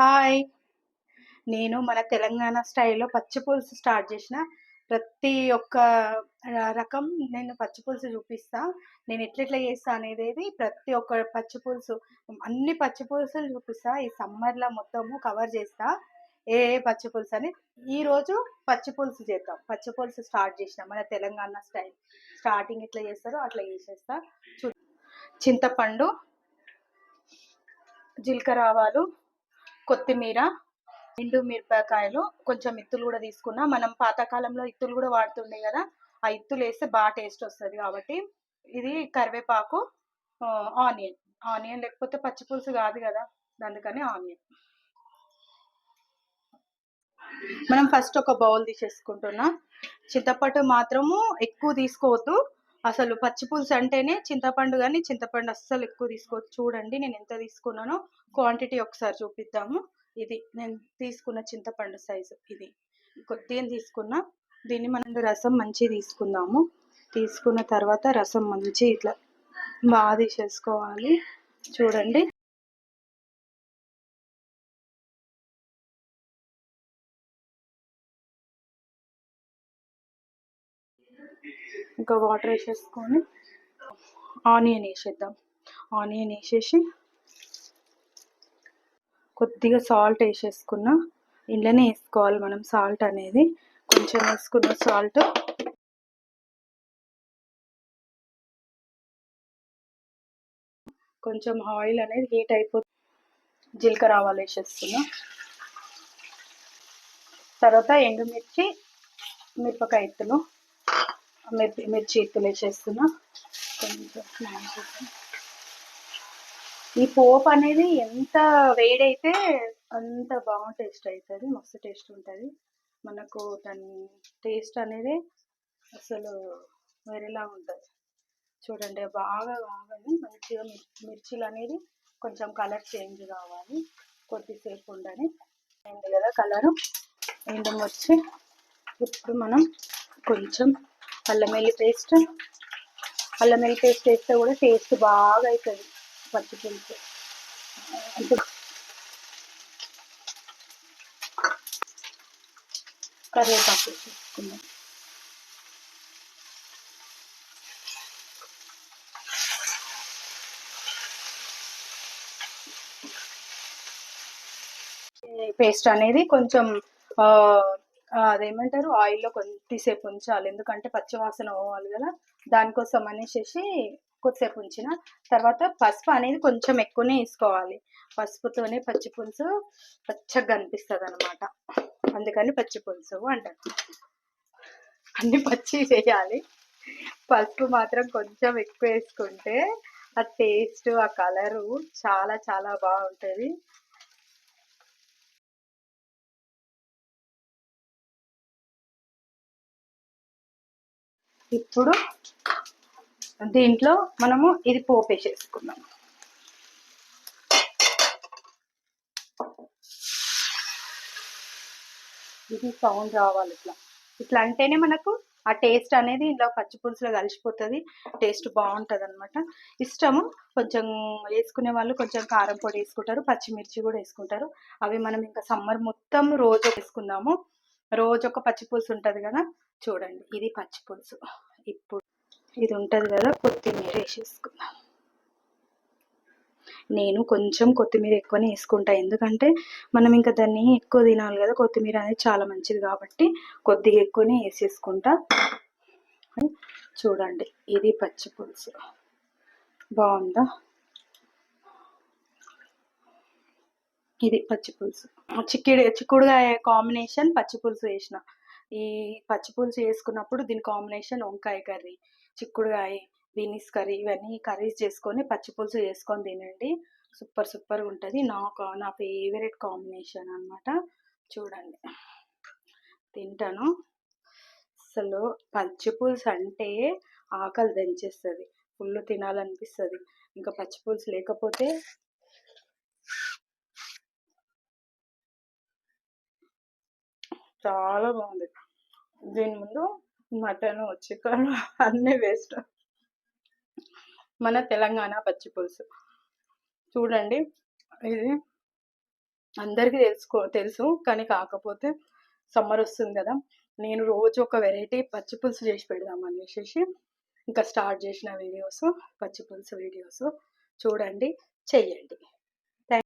Hi. నేను మన తెలంగాణ స్టైల్లో పచ్చి పులుసు స్టార్ట్ చేసిన ప్రతి ఒక్క రకం నేను పచ్చి పులుసు చూపిస్తా. నేను ఎట్లెట్లా చేస్తా అనేది ప్రతి ఒక్క పచ్చి పులుసు అన్ని పచ్చి పులుసులు చూపిస్తా. ఈ సమ్మర్లో మొత్తము కవర్ చేస్తా ఏ ఏ పచ్చి పులుసు అని. ఈరోజు పచ్చిపులుసు పచ్చి పులుసు చేద్దాం. పచ్చి పులుసు స్టార్ట్ చేసిన మన తెలంగాణ స్టైల్. స్టార్టింగ్ ఎట్లా చేస్తారో అట్లా చేసేస్తా. చూ చింతపండు జీలకర్ర ఆవాలు కొత్తిమీర ఎండు మిరపకాయలు కొంచెం ఇత్తులు కూడా తీసుకున్నా. మనం పాతకాలంలో ఇత్తులు కూడా వాడుతుండే కదా ఆ ఇత్తులు వేస్తే బాగా టేస్ట్ వస్తుంది కాబట్టి ఇది కరివేపాకు ఆనియన్. ఆనియన్ లేకపోతే పచ్చి పులుసు కాదు కదా అందుకని ఆనియన్. మనం ఫస్ట్ ఒక బౌల్ తీసేసుకుంటున్నాం. చింతపట్టు మాత్రము ఎక్కువ తీసుకోవద్దు. అసలు పచ్చి పులుసు అంటేనే చింతపండు కానీ చింతపండు అస్సలు ఎక్కువ తీసుకోవద్దు. చూడండి నేను ఎంత తీసుకున్నానో క్వాంటిటీ ఒకసారి చూపిద్దాము. ఇది నేను తీసుకున్న చింతపండు సైజు ఇది. కొద్దిగా తీసుకున్నా దీన్ని మనం రసం మంచి తీసుకుందాము. తీసుకున్న తర్వాత రసం మంచి ఇట్లా బాగా తీసేసుకోవాలి. చూడండి. ఇంకా వాటర్ వేసేసుకొని ఆనియన్ వేసేద్దాం. ఆనియన్ వేసేసి కొద్దిగా సాల్ట్ వేసేసుకున్నా ఇంట్లోనే వేసుకోవాలి మనం సాల్ట్ అనేది. కొంచెం వేసుకున్న సాల్ట్ కొంచెం ఆయిల్ అనేది హీట్ అయిపోతుంది జీలకర్ర ఆవాలు వేసేస్తున్నా తర్వాత ఎండుమిర్చి మిరపకాయ ఎత్తులు. మిర్చి మిర్చి ఇత్తులు వేసేస్తున్నా కొంచెం ఈ పోపు అనేది ఎంత వేడైతే అంత బాగా టేస్ట్ అవుతుంది మస్తు టేస్ట్ ఉంటుంది. మనకు దాని టేస్ట్ అనేది అసలు వేరేలా ఉంటుంది. చూడండి బాగా కావాలి మంచిగా మిర్చిలు అనేది కొంచెం కలర్ చేంజ్ కావాలి. కొద్దిసేపు ఉండని. అయింది కదా కలరు? ఎండమొచ్చి ఇప్పుడు మనం కొంచెం అల్లం వెల్లి పేస్ట్ అల్లం వెల్లి పేస్ట్ వేస్తే కూడా టేస్ట్ బాగా అవుతుంది పచ్చి పులుసు కరివేపాకు వేసుకుందాం. పేస్ట్ అనేది కొంచెం అదేమంటారు? ఆయిల్లో కొద్దిసేపు ఉంచాలి. ఎందుకంటే పచ్చివాసన పోవాలి కదా. దానికోసం అనేసి కొద్దిసేపు ఉంచిన. తర్వాత పసుపు అనేది కొంచెం ఎక్కువనే వేసుకోవాలి. పసుపుతోనే పచ్చి పులుసు పచ్చగా అనిపిస్తుంది అనమాట అందుకని పచ్చి పులుసు అంటారు. అన్ని పచ్చి వేయాలి. పసుపు మాత్రం కొంచెం ఎక్కువ వేసుకుంటే ఆ టేస్ట్ ఆ కలరు చాలా చాలా బాగుంటుంది. ఇప్పుడు దీంట్లో మనము ఇది పోపు ఇది సౌండ్ రావాలి ఇట్లా. ఇట్లా అంటేనే మనకు ఆ టేస్ట్ అనేది ఇంట్లో పచ్చి పులుసులో కలిసిపోతుంది టేస్ట్ బాగుంటుంది అనమాట ఇష్టము కొంచెం వేసుకునే వాళ్ళు కొంచెం కారం పొడి వేసుకుంటారు పచ్చిమిర్చి కూడా వేసుకుంటారు. అవి మనం ఇంకా సమ్మర్ మొత్తం రోజు వేసుకుందాము. రోజు ఒక పచ్చి పులుసు ఉంటుంది కదా? చూడండి ఇది పచ్చి పులుసు. ఇప్పుడు ఇది ఉంటుంది కదా కొత్తిమీర వేసేసుకుందాం. నేను కొంచెం కొత్తిమీర ఎక్కువనే వేసుకుంటా. ఎందుకంటే మనం ఇంకా దాన్ని ఎక్కువ తినాలి కదా కొత్తిమీర అనేది చాలా మంచిది కాబట్టి కొద్దిగా ఎక్కువనే వేసేసుకుంటా. చూడండి ఇది పచ్చి పులుసు. బాగుందా? ఇది పచ్చి పులుసు. చిక్కిడి చిక్కుడుగాయ కాంబినేషన్ పచ్చి పులుసు వేసిన ఈ పచ్చి పులుసు వేసుకున్నప్పుడు దీని కాంబినేషన్ వంకాయ కర్రీ చిక్కుడుగాయ బీనీస్ కర్రీ ఇవన్నీ కర్రీస్ చేసుకొని పచ్చి పులుసు చేసుకొని తినండి. సూపర్ సూపర్గా ఉంటుంది. నాకు నా ఫేవరెట్ కాంబినేషన్ అన్నమాట. చూడండి. తింటాను. అసలు పచ్చి పులుసు అంటే ఆకలి దంచేస్తుంది. ఫుల్ తినాలనిపిస్తుంది. ఇంకా పచ్చి పులుసు లేకపోతే చాలా బాగుంది. దీని ముందు మటన్ చికెన్ అన్నీ వేస్ట్. మన తెలంగాణ పచ్చి పులుసు. చూడండి ఇది అందరికీ తెలుసుకో తెలుసు కానీ కాకపోతే సమ్మర్ వస్తుంది కదా. నేను రోజు ఒక వెరైటీ పచ్చి పులుసు చేసి పెడదాం అనేసి ఇంకా స్టార్ట్ చేసిన వీడియోస్ పచ్చి పులుసు వీడియోస్ చూడండి చెయ్యండి.